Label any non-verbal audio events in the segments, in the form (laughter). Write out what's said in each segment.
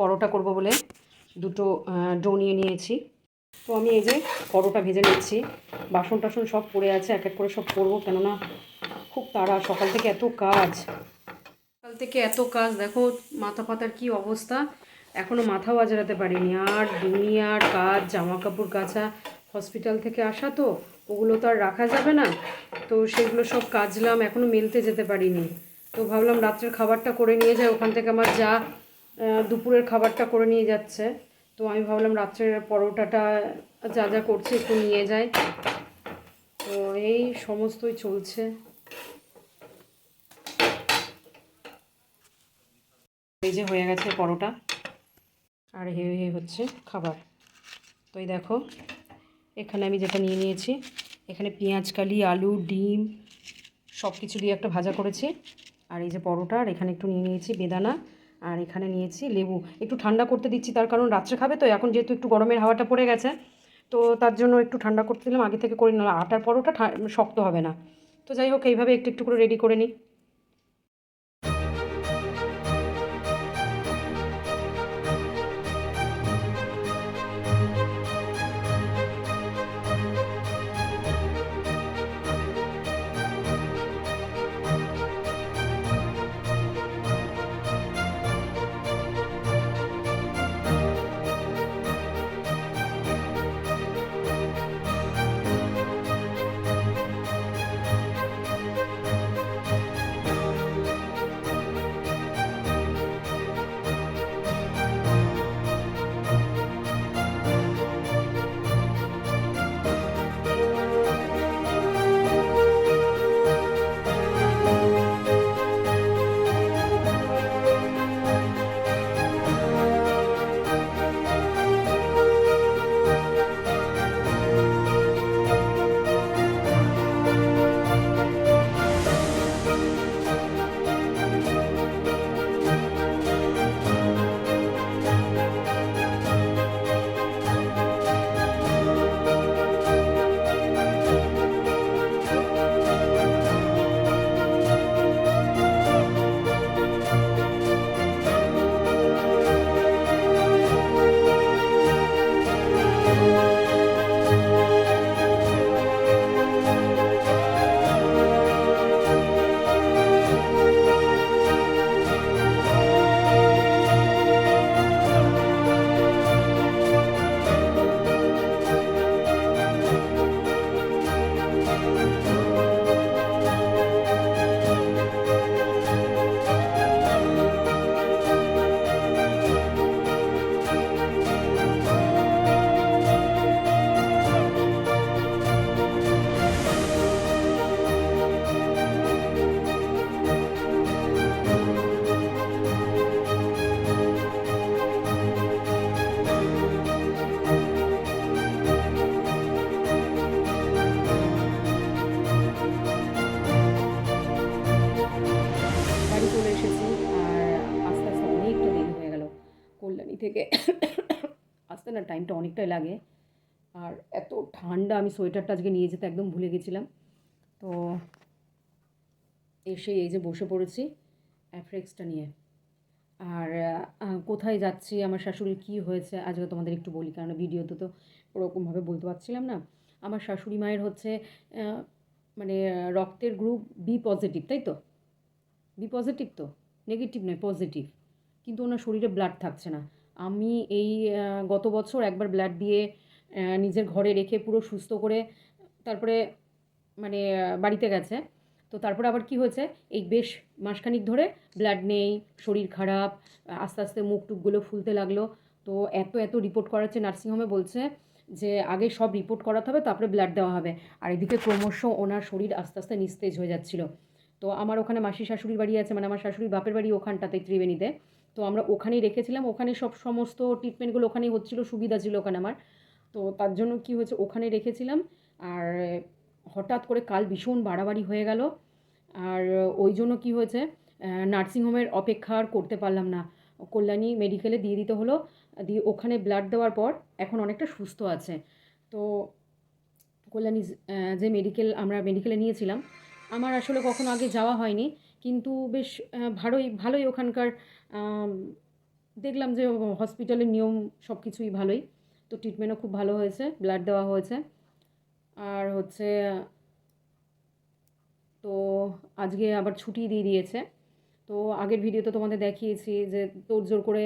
পরোটা করব বলে দুটো ডো নিয়ে নিয়েছি। তো আমি এই যে পরোটা ভেজে নিচ্ছি। বাসন টাসন সব পড়ে আছে, এক এক করে সব করব, কেননা খুব তাড়া। সকাল থেকে এত কাজ। সকাল থেকে এত কাজ, দেখো মাথা পাতার কি অবস্থা। এখনও মাথাও আজরাতে পারিনি। আর দুনিয়ার কাজ জামা কাপড় কাচা, হসপিটাল থেকে আসা তো, ওগুলো তো আর রাখা যাবে না। তো সেগুলো সব কাজলাম এখনও মেলতে যেতে পারিনি। তো ভাবলাম রাত্রের খাবারটা করে নিয়ে যাই, ওখান থেকে আমার যা দুপুরের খাবারটা করে নিয়ে যাচ্ছে। তো আমি ভাবলাম রাত্রের পরোটাটা যা যা করছে একটু নিয়ে যাই। তো এই সমস্তই চলছে। এই যে হয়ে গেছে পরোটা। আর হে হে হচ্ছে খাবার। তো এই দেখো, এখানে আমি যেটা নিয়ে নিয়েছি, এখানে পেঁয়াজ, কালি, আলু, ডিম সব কিছু দিয়ে একটা ভাজা করেছি। আর এই যে পরোটা, আর এখানে একটু নিয়ে নিয়েছি বেদানা। আর এখানে নিয়েছি লেবু। একটু ঠান্ডা করতে দিচ্ছি, তার কারণ রাত্রে খাবে তো, এখন যেহেতু একটু গরমের হাওয়াটা পড়ে গেছে, তো তার জন্য একটু ঠান্ডা করতে দিলাম, আগে থেকে করে নিলাম। আটার পরোটা শক্ত হবে না। তো যাই হোক, এইভাবে একটু একটু করে রেডি করে নিই। থেকে আসতে না টাইমটা অনেকটাই লাগে। আর এত ঠান্ডা, আমি সোয়েটারটা আজকে নিয়ে যেতে একদম ভুলে গেছিলাম। তো এসে এই যে বসে পড়েছি অ্যাফ্রেক্সটা নিয়ে। আর কোথায় যাচ্ছি, আমার শাশুড়ির কী হয়েছে, আজকে তোমাদের একটু বলি, কারণ ভিডিওতে তো ওরকমভাবে বলতে পারছিলাম না। আমার শাশুড়ি মায়ের হচ্ছে মানে রক্তের গ্রুপ বি পজিটিভ তাই তো? বি পজিটিভ তো? নেগেটিভ নয় পজিটিভ কিন্তু ওনার শরীরে ব্লাড থাকছে না। আমি এই গত বছর একবার ব্লাড দিয়ে নিজের ঘরে রেখে পুরো সুস্থ করে তারপরে মানে বাড়িতে গেছে। তো তারপরে আবার কি হয়েছে? এই বেশ মাসখানিক ধরে ব্লাড নেই, শরীর খারাপ, আস্তে আস্তে মুখ টুকগুলো ফুলতে লাগল। তো এত এত রিপোর্ট করাচ্ছে নার্সিংহোমে বলছে যে আগে সব রিপোর্ট করাতে হবে, তারপরে ব্লাড দেওয়া হবে। আর এদিকে ক্রমশ ওনার শরীর আস্তে আস্তে নিস্তেজ হয়ে যাচ্ছিল। তো আমার ওখানে মাসি শাশুড়ির বাড়ি আছে মানে আমার শাশুড়ির বাপের বাড়ি ওখানটাতে, ত্রিবেণীতে। তো আমরা ওখানেই রেখেছিলাম। ওখানে সব সমস্ত ট্রিটমেন্টগুলো ওখানেই হচ্ছিল, সুবিধা ছিল ওখানে আমার। তো তার জন্য কি হয়েছে ওখানে রেখেছিলাম। আর হঠাৎ করে কাল ভীষণ বাড়াবাড়ি হয়ে গেল। আর ওই জন্য কি হয়েছে নার্সিংহোমের অপেক্ষা আর করতে পারলাম না। কল্যাণী মেডিকেলে দিয়ে দিতে হলো। দিয়ে ওখানে ব্লাড দেওয়ার পর এখন অনেকটা সুস্থ আছে। তো কল্যাণী যে মেডিকেল আমরা মেডিকেলে নিয়েছিলাম আমার আসলে কখনো আগে যাওয়া হয়নি। কিন্তু বেশ ভালোই ভালোই ওখানকার দেখলাম যে হসপিটালের নিয়ম সব কিছুই ভালোই। তো ট্রিটমেন্টও খুব ভালো হয়েছে ব্লাড দেওয়া হয়েছে। আর হচ্ছে, তো আজকে আবার ছুটি দিয়ে দিয়েছে। তো আগের ভিডিওতে তোমাদের দেখিয়েছি যে তোড়জোড় করে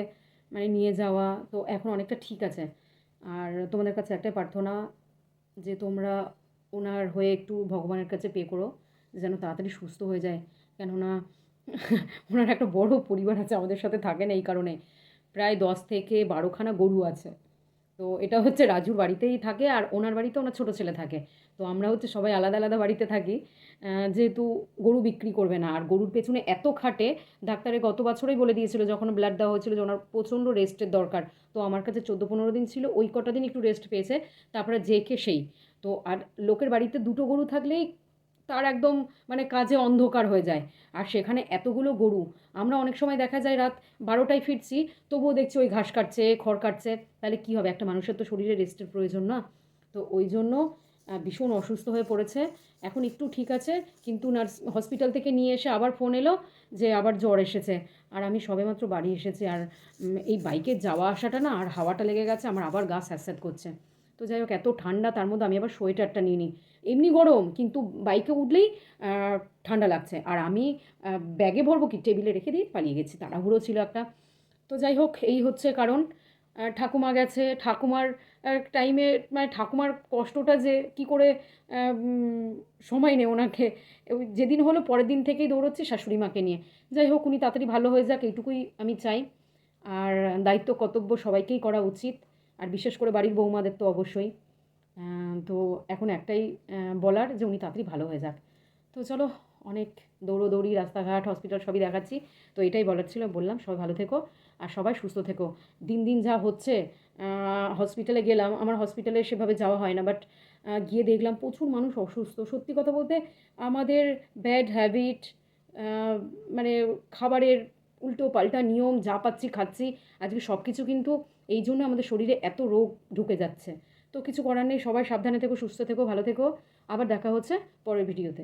মানে নিয়ে যাওয়া, তো এখন অনেকটা ঠিক আছে। আর তোমাদের কাছে একটাই প্রার্থনা, যে তোমরা ওনার হয়ে একটু ভগবানের কাছে পে করো। যেন তাড়াতাড়ি সুস্থ হয়ে যায়। কেননা (laughs) ওনার একটা বড় পরিবার আছে, আমাদের সাথে থাকেন এই কারণে। প্রায় দশ থেকে বারোখানা গরু আছে। তো এটা হচ্ছে রাজুর বাড়িতেই থাকে আর ওনার বাড়িতে ওনার ছোটো ছেলে থাকে। তো আমরা হচ্ছে সবাই আলাদা আলাদা বাড়িতে থাকি। যেহেতু গরু বিক্রি করবে না। আর গরুর পেছনে এত খাটে, ডাক্তারে গত বছরেই বলে দিয়েছিল, যখন ব্লাড দেওয়া হয়েছিল যে ওনার প্রচণ্ড রেস্টের দরকার। তো আমার কাছে চোদ্দ পনেরো দিন ছিল, ওই কটা দিন একটু রেস্ট পেয়েছে, তারপরে যে কে সেই। তো আর লোকের বাড়িতে দুটো গরু থাকলেই তার একদম মানে কাজে অন্ধকার হয়ে যায়। আর সেখানে এতগুলো গরু, আমরা অনেক সময় দেখা যায় রাত বারোটায় ফিরছি, তবুও দেখছি ওই ঘাস কাটছে, খড় কাটছে, তাহলে কী হবে? একটা মানুষের তো শরীরে রেস্টের প্রয়োজন না। তো ওই জন্য ভীষণ অসুস্থ হয়ে পড়েছে। এখন একটু ঠিক আছে, কিন্তু নার্স হসপিটাল থেকে নিয়ে এসে আবার ফোন এলো যে আবার জ্বর এসেছে। আর আমি সবেমাত্র বাড়ি এসেছি। আর এই বাইকে যাওয়া আসাটা না, আর হাওয়াটা লেগে গেছে, আমার আবার গা স্যাঁত করছে। তো যাই হোক, এত ঠান্ডা, তার মধ্যে আমি আবার সোয়েটারটা নিয়ে নিই। এমনি গরম, কিন্তু বাইকে উঠলেই ঠান্ডা লাগছে। আর আমি ব্যাগে ভরবো কি? টেবিলে রেখে দিয়ে পালিয়ে গেছি। তাড়াহুড়ো ছিল একটা। তো যাই হোক, এই হচ্ছে কারণ। ঠাকুমা গেছে। ঠাকুমার টাইমে মানে ঠাকুমার কষ্টটা যে কি করে সময় নেই ওনাকে যেদিন হলো পরের দিন থেকেই দৌড়চ্ছে শাশুড়ি মাকে নিয়ে। যাই হোক, উনি তাড়াতাড়ি ভালো হয়ে যাক, এইটুকুই আমি চাই। আর দায়িত্ব, কর্তব্য সবাইকেই করা উচিত। আর বিশেষ করে বাড়ির বৌমাদের তো অবশ্যই। তো এখন একটাই বলার যে উনি তাড়াতাড়ি ভালো হয়ে যাক। তো চলো, অনেক দৌড়োদৌড়ি, রাস্তাঘাট হসপিটাল সবই দেখাচ্ছি। তো এটাই বলার ছিল, বললাম সবাই ভালো থেকো আর সবাই সুস্থ থেকো। দিন দিন যা হচ্ছে হসপিটালে গেলাম, আমার হসপিটালে সেভাবে যাওয়া হয় না বাট গিয়ে দেখলাম প্রচুর মানুষ অসুস্থ। সত্যি কথা বলতে, আমাদের ব্যাড হ্যাবিট মানে খাবারের উল্টো পাল্টা নিয়ম, যা পাচ্ছি খাচ্ছি, আজকে সব কিছু কিন্তু এই জন্য আমাদের শরীরে এত রোগ ঢুকে যাচ্ছে। তো কিছু করার নেই, সবাই সাবধানে থেকো, সুস্থ থেকো, ভালো থেকো। আবার দেখা হচ্ছে পরের ভিডিওতে।